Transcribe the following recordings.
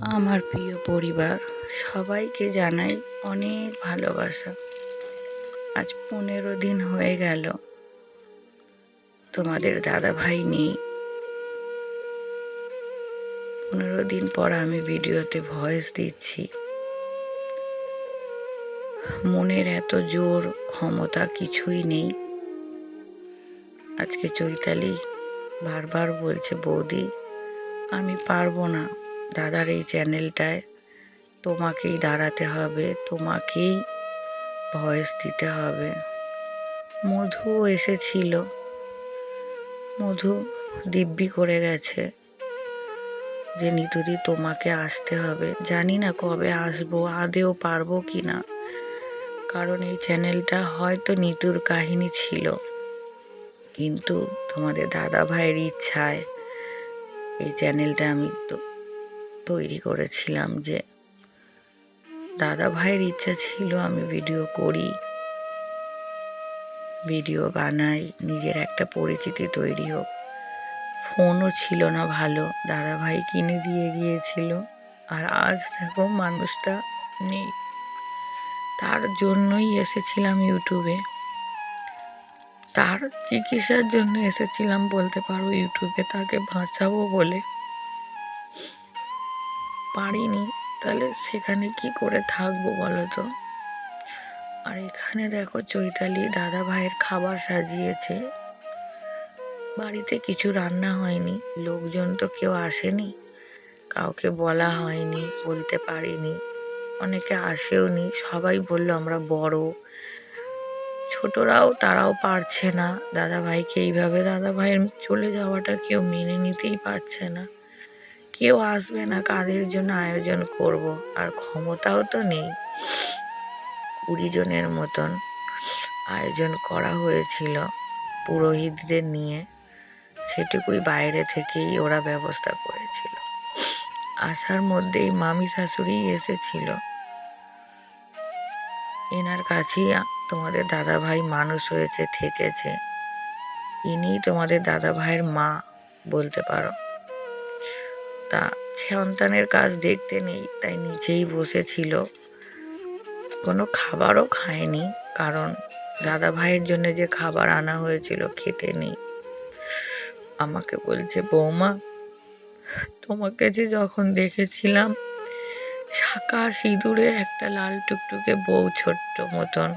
আমার প্রিয় পরিবার, সবাইকে জানাই অনেক ভালোবাসা। আজ পনেরো দিন হয়ে গেল। তোমাদের দাদা ভাই নেই। পনেরো দিন পর আমি ভিডিওতে ভয়েস দিচ্ছি। মনের এত জোর ক্ষমতা কিছুই নেই। আজকে চৈতালি বারবার বলছে, বৌদি, আমি পারব না। দাদার এই চ্যানেলটায় তোমাকেই দাঁড়াতে হবে, তোমাকেই ভয়েস দিতে হবে। মধুও এসেছিল। মধু দিব্যি করে গেছে যে, নিতুদি, তোমাকে আসতে হবে। জানি না কবে আসব, আদেও পারব কি না। কারণ এই চ্যানেলটা হয়তো নিতুর কাহিনী ছিল। কিন্তু তোমাদের দাদা ভাইয়ের ইচ্ছায় এই চ্যানেলটা আমি তো তৈরি করেছিলাম যে দাদা ভাইয়ের ইচ্ছা ছিল আমি ভিডিও করি ভিডিও বানাই, নিজের একটা পরিচিতি তৈরি হোক। ফোনও ছিল না ভালো দাদা ভাই কিনে দিয়ে গিয়েছিল। আর আজ দেখো মানুষটা নেই। তার জন্যই এসেছিলাম ইউটিউবে তার চিকিৎসার জন্য এসেছিলাম বলতে পারো ইউটিউবে তাকে বাঁচাবো বলে। পারিনি, তাহলে সেখানে কি করে থাকব বলো তো? আর এখানে দেখো চৈতালি দাদা ভাইয়ের খাবার সাজিয়েছে। বাড়িতে কিছু রান্না হয়নি, লোকজন তো কেউ আসেনি, কাউকে বলা হয়নি, বলতে পারিনি, অনেকে আসেও নি সবাই বলল আমরা বড়। ছোটরাও তারাও পারছে না, দাদা ভাইকে এইভাবে দাদা ভাইয়ের চলে যাওয়াটা কেউ মেনে নিতেই পারছে না। কেউ আসবে না, কাদের জন্য আয়োজন করব? আর ক্ষমতাও তো নেই। কুড়ি জনের মতন আয়োজন করা হয়েছিল পুরোহিতদের নিয়ে। সেটুকুই বাইরে থেকেই ওরা ব্যবস্থা করেছিল। আসার মধ্যেই মামি শাশুড়ি এসেছিল। এনার কাছেই তোমাদের দাদা ভাই মানুষ হয়েছে, থেকেছে। ইনিই তোমাদের দাদা ভাইয়ের মা বলতে পারো। তা সন্তানের কাজ দেখতে নেই, তাই নিচেই বসেছিল। কোনো খাবারও খায়নি, কারণ দাদা ভাইয়ের জন্য যে খাবার আনা হয়েছিল খেতে নেই। আমাকে বলছে, বৌমা, তোমাকে যে যখন দেখেছিলাম শাঁকা সিঁদুরে একটা লাল টুকটুকে বউ ছোট্ট মতন।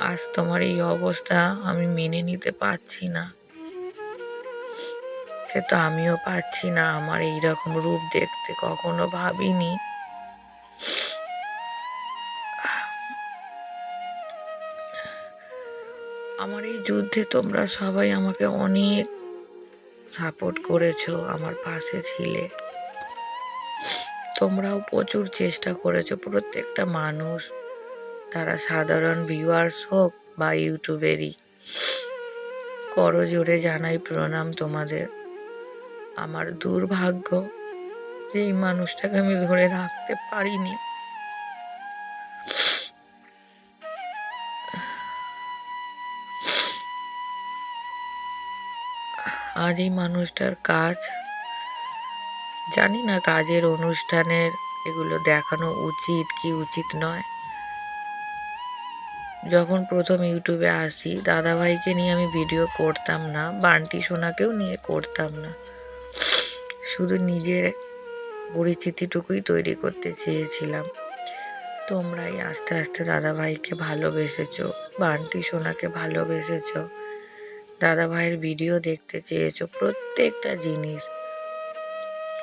আজ তোমার এই অবস্থা আমি মেনে নিতে পারছি না। সে তো আমিও পাচ্ছি না আমার এই রকম রূপ দেখতে, কখনো ভাবিনি। আমার এই যুদ্ধে তোমরা সবাই আমাকে অনেক সাপোর্ট করেছ, আমার পাশে ছিলে। তোমরাও প্রচুর চেষ্টা করেছ, প্রত্যেকটা মানুষ, তারা সাধারণ ভিউয়ার্স হোক বা ইউটিউবেরই। করো জোরে জানাই প্রণাম তোমাদের। আমার দুর্ভাগ্য যে এই মানুষটাকে আমি ধরে রাখতে পারিনি। আজ এই মানুষটার কাজ, জানি না কাজের অনুষ্ঠানের এগুলো দেখানো উচিত কি উচিত নয়। যখন প্রথম ইউটিউবে আসি, দাদাভাইকে নিয়ে আমি ভিডিও করতাম না, বান্টি সোনাকেও নিয়ে করতাম না। শুধু নিজের পরিচিতিটুকুই তৈরি করতে চেয়েছিলাম। তোমরাই আস্তে আস্তে দাদাভাইকে ভালোবেসেছ, বান্টি সোনাকে ভালোবেসেছ, দাদাভাইয়ের ভিডিও দেখতে চেয়েছো, প্রত্যেকটা জিনিস,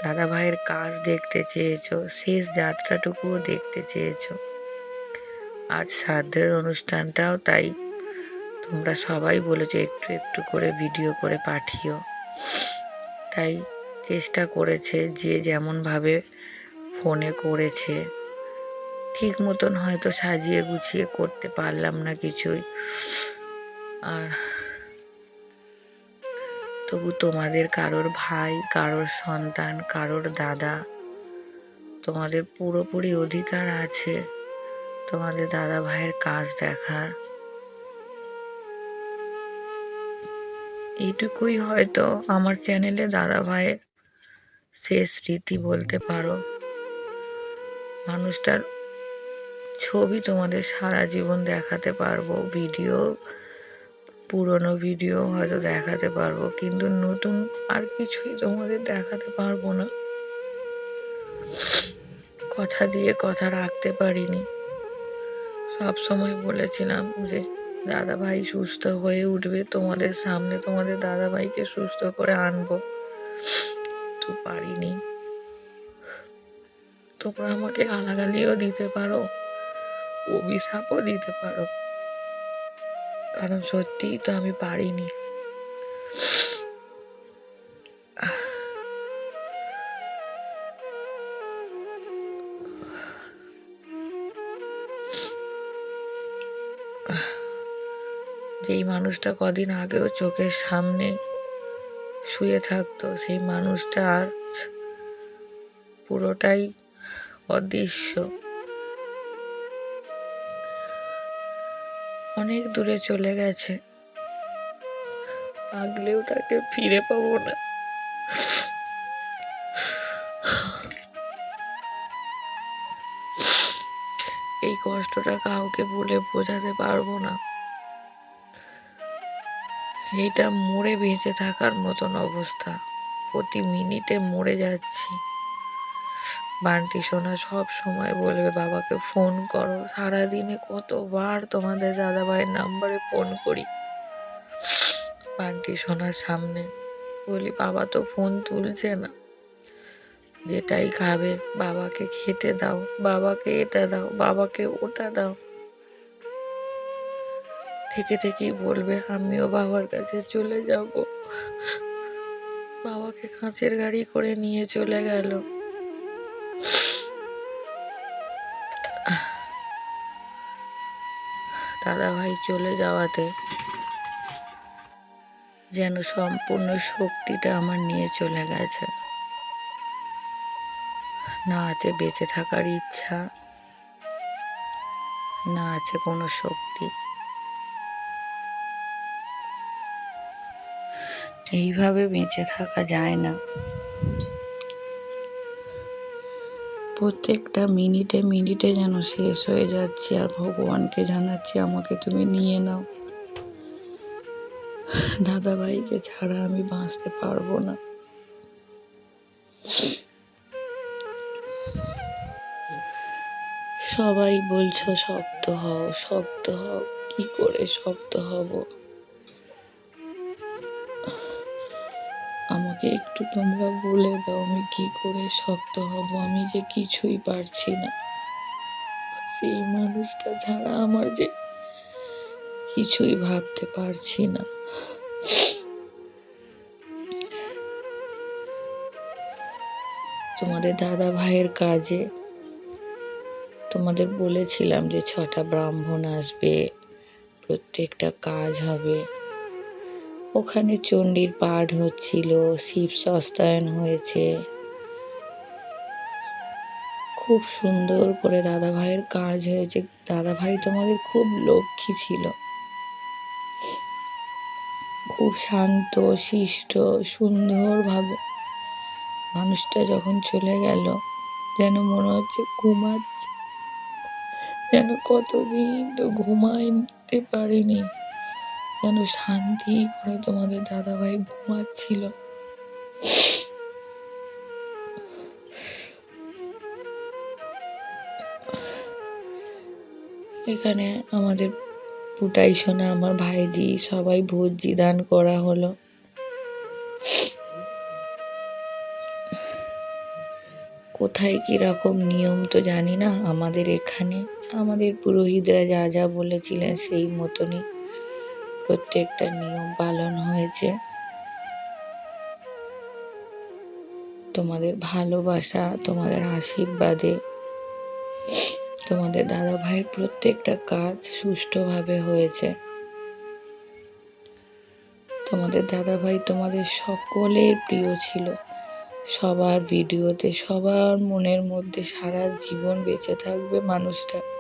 দাদাভাইয়ের কাজ দেখতে চেয়েছো, শেষ যাত্রাটুকুও দেখতে চেয়েছো। আজ শ্রাদ্ধের অনুষ্ঠানটাও তাই। তোমরা সবাই বলেছ একটু একটু করে ভিডিও করে পাঠিও। তাই চেষ্টা করেছে যে যেমনভাবে ফোনে করেছে, ঠিক মতন হয়তো সাজিয়ে গুছিয়ে করতে পারলাম না কিছুই। আর তবু তোমাদের কারোর ভাই, কারোর সন্তান, কারোর দাদা, তোমাদের পুরোপুরি অধিকার আছে। তোমাদের দাদা ভাইয়ের কাজ দেখার। এইটুকুই হয়তো আমার চ্যানেলে দাদা ভাইয়ের শেষ স্মৃতি বলতে পারো। মানুষটার ছবি তোমাদের সারা জীবন দেখাতে পারব। ভিডিও, পুরনো ভিডিও হয়তো দেখাতে পারব, কিন্তু নতুন আর কিছুই তোমাদের দেখাতে পারব না। কথা দিয়ে কথা রাখতে পারিনি। সব সময় বলেছিলাম যে দাদা ভাই সুস্থ হয়ে উঠবে, তোমাদের সামনে তোমাদের দাদা ভাইকে সুস্থ করে আনব। তো পারিনি। তোমরা আমাকে গালাগালিও দিতে পারো, অভিশাপও দিতে পারো। কারণ সত্যিই তো আমি পারিনি। যেই মানুষটা কদিন আগেও চোখের সামনে শুয়ে থাকতো। সেই মানুষটা আর পুরোটাই অদৃশ্য। অনেক দূরে চলে গেছে। আগলেও তাকে ফিরে পাবো না। এই কষ্টটা কাউকে বলে বোঝাতে পারব না। এটা মরে বেঁচে থাকার মতন অবস্থা। প্রতি মিনিটে মরে যাচ্ছি। বান্টি সোনা সব সময় বলবে, বাবাকে ফোন করো। সারাদিনে কতবার তোমাদের দাদা ভাইয়ের নাম্বারে ফোন করি। বান্টি সোনার সামনে বলি, বাবা তো ফোন তুলছে না। যেটাই খাবে, বাবাকে খেতে দাও। বাবাকে এটা দাও। বাবাকে ওটা দাও। থেকে থেকেই বলবে, আমিও বাবার কাছে চলে যাব। বাবাকে কাঁচের গাড়ি করে নিয়ে চলে গেল। দাদা ভাই চলে যাওয়াতে যেন সম্পূর্ণ শক্তিটা আমার নিয়ে চলে গেছে। না আছে বেঁচে থাকার ইচ্ছা, না আছে কোনো শক্তি। এইভাবে বেঁচে থাকা যায় না। প্রত্যেকটা মিনিটে মিনিটে যেন শেষ হয়ে যাচ্ছে আর ভগবানকে জানাচ্ছি, আমাকে তুমি নিয়ে নাও। দাদা ভাইকে ছাড়া আমি বাঁচতে পারব না। সবাই বলছো, শক্ত হও শক্ত হও, কি করে শক্ত হব? আমাকে একটু তোমরা বলে দাও আমি কি করে শক্ত হব, আমি যে কিছুই পারছি না। সেই মানুষটা ছাড়া আমার যে কিছুই ভাবতে পারছি না। তোমাদের দাদা ভাইয়ের কাজে তোমাদের বলেছিলাম যে ছটা ব্রাহ্মণ আসবে, প্রত্যেকটা কাজ হবে। ওখানে চণ্ডীর পাঠ হচ্ছিল, শিব সস্তায়ন হয়েছে। খুব সুন্দর করে দাদা ভাইয়ের কাজ হয়েছে। দাদা ভাই তোমাদের খুব লক্ষ্মী ছিল। খুব শান্ত, শিষ্ট, সুন্দরভাবে। মানুষটা যখন চলে গেল, যেন মনে হচ্ছে ঘুমাচ্ছে। যেন কতদিন তো ঘুমাইতে পারেনি। যেন শান্তি করে তোমাদের দাদাভাই ঘুমাচ্ছিল। এখানে আমাদের পুটাই শোনা আমার ভাইজি, সবাই ভোজি দান করা হলো। কোথায় কীরকম নিয়ম তো জানি না, আমাদের এখানে, আমাদের পুরোহিতরা যা যা বলেছিলেন সেই মতনই প্রত্যেকটা নিয়ম পালন হয়েছে। তোমাদের ভালোবাসা, তোমাদের আশীর্বাদে, তোমাদের দাদা ভাইয়ের প্রত্যেকটা কাজ সুষ্ঠুভাবে হয়েছে। তোমাদের দাদা ভাই তোমাদের সকলের প্রিয় ছিল। সবার ভিডিওতে সবার মনের মধ্যে সারা জীবন বেঁচে থাকবে মানুষটা।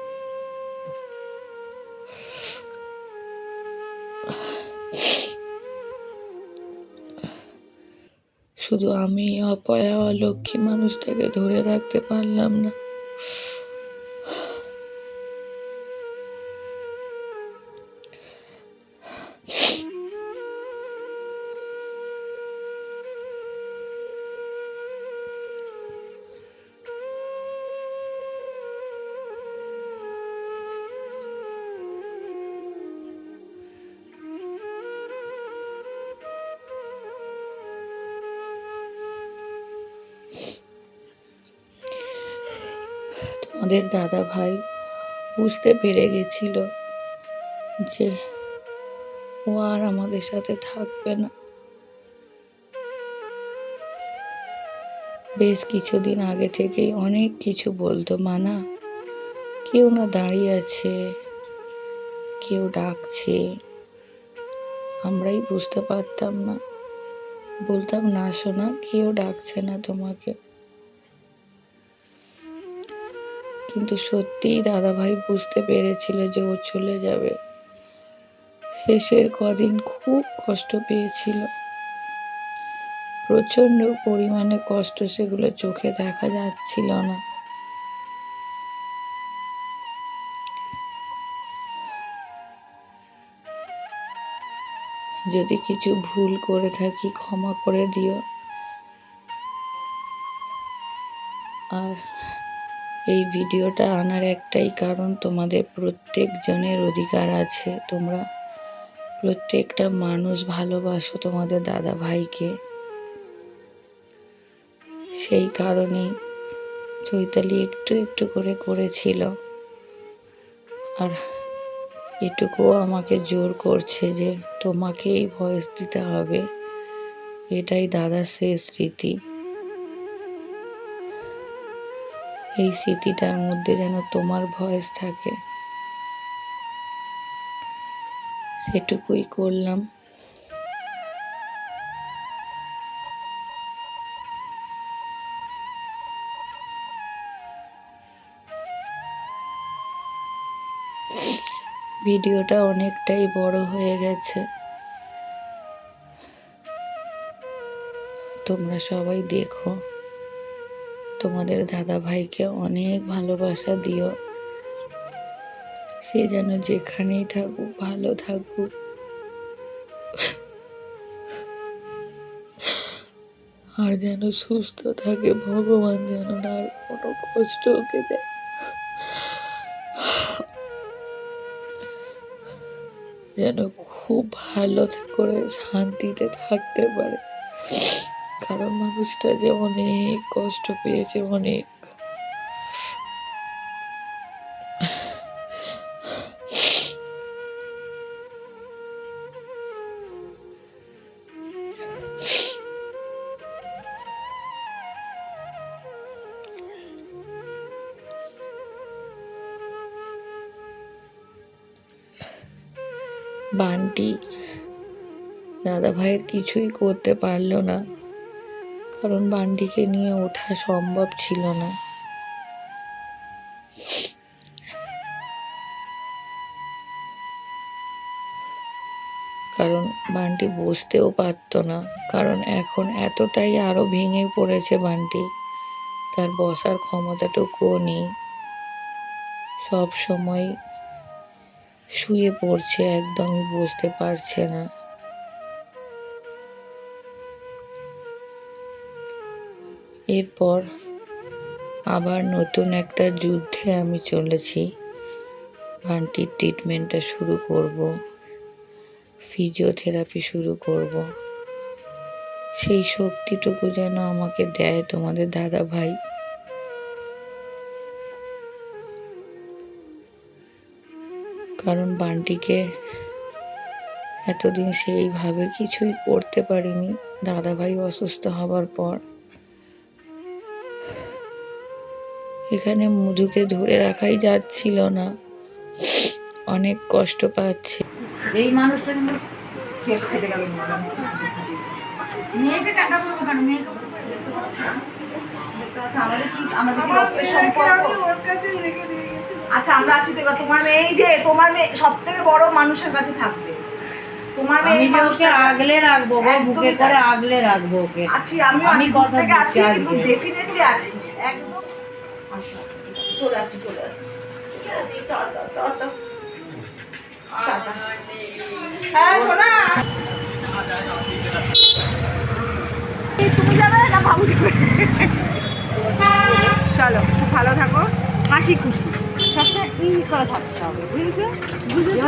শুধু আমি অপয়া লক্ষ্মী মানুষটাকে ধরে রাখতে পারলাম না। আমাদের দাদা ভাই বুঝতে পেরে গেছিল যে ও আর আমাদের সাথে থাকবে না। বেশ কিছুদিন আগে থেকেই অনেক কিছু বলতো, মানা, কেউ না দাঁড়িয়ে আছে, কেউ ডাকছে। আমরাই বুঝতে পারতাম না। বলতাম, না শোনা কেউ ডাকছে না তোমাকে। কিন্তু সত্যিই দাদাভাই বুঝতে পেরেছিল যে ও চলে যাবে। শেষের কদিন খুব কষ্ট পেয়েছিল। প্রচণ্ড পরিমাণে কষ্ট সেগুলো চোখে দেখা যাচ্ছিল না। যদি কিছু ভুল করে থাকি, ক্ষমা করে দিও। আর এই ভিডিওটা আনার একটাই কারণ তোমাদের প্রত্যেকজনের অধিকার আছে। তোমরা প্রত্যেকটা মানুষ ভালোবাসো তোমাদের দাদা ভাইকে সেই কারণেই চৈতালি একটু একটু করে করেছিল। আর এটুকুও আমাকে জোর করছে যে তোমাকেই ভয়েস দিতে হবে। এটাই দাদার শেষ স্মৃতি। এই স্মৃতিটার মধ্যে যেন তোমার ভয়েস থাকে। সেটুকুই করলাম। ভিডিওটা অনেকটাই বড় হয়ে গেছে। তোমরা সবাই দেখো। তোমাদের দাদা ভাইকে অনেক ভালোবাসা দিও। সে যেন যেখানেই থাকুক, ভালো থাকুক। আর যেন সুস্থ থাকে, ভগবান যেন না কোনো কষ্ট ওকে দেয় যেন খুব ভালো করে শান্তিতে থাকতে পারে। কারণ মানুষটা যে অনেক কষ্ট পেয়েছে অনেক। বান্টি দাদা ভাইয়ের কিছুই করতে পারল না। কারণ বান্টিকে নিয়ে ওঠা সম্ভব ছিল না। কারণ বান্টি বসতেও পারতো না, কারণ এখন এতটাই আরও ভেঙে পড়েছে বান্টি, তার বসার ক্ষমতাটুকুও নেই। সব সময় শুয়ে পড়ছে, একদমই বসতে পারছে না। এরপর আবার নতুন একটা যুদ্ধে আমি চলেছি। বান্টির ট্রিটমেন্টটা শুরু করব। ফিজিওথেরাপি শুরু করব। সেই শক্তিটুকু যেন আমাকে দেয় তোমাদের দাদা ভাই কারণ বান্টিকে এতদিন সেইভাবে কিছুই করতে পারিনি। দাদাভাই অসুস্থ হবার পর। এখানে মধুকে ধরে রাখাই যাচ্ছিল না। অনেক কষ্ট পাচ্ছে। এই মানুষটা খেতে গেল মেয়েকে টাকা বলব কেন? মেয়েকে আচ্ছা, আমাদের কি আমাদের কি রক্তের সম্পর্ক? আচ্ছা আমরা আছি তো এবার। তোমার মেয়ে যে তোমার মেয়ে সব থেকে বড় মানুষের কাছে থাকবে। তোমার মেয়ে আগলে রাখব বুকে করে আগলে রাখব ওকে। আছি আমি আমি কথা থেকে আছি দিচ্ছি কিন্তু ডেফিনেটলি আছি। একদম হ্যাঁ তুমি যাবে না চলো খুব ভালো থাকো। হাসি খুশি। সবসময় ই করে থাকতে হবে বুঝেছ? বুঝেছ?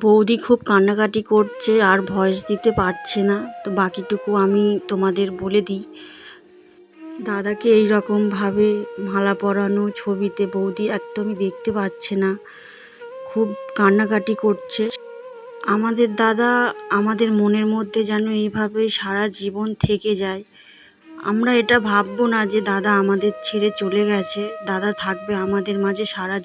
বৌদি খুব কান্নাকাটি করছে, আর ভয়েস দিতে পারছে না। তো বাকিটুকু আমি তোমাদের বলে দিই। দাদাকে এই রকমভাবে মালা পরানো ছবিতে বৌদি একদমই দেখতে পাচ্ছে না। খুব কান্নাকাটি করছে। আমাদের দাদা আমাদের মনের মধ্যে যেন এইভাবে সারা জীবন থেকে যায়। আমরা এটা ভাববো না যে দাদা আমাদের ছেড়ে চলে গেছে। দাদা থাকবে আমাদের মাঝে সারা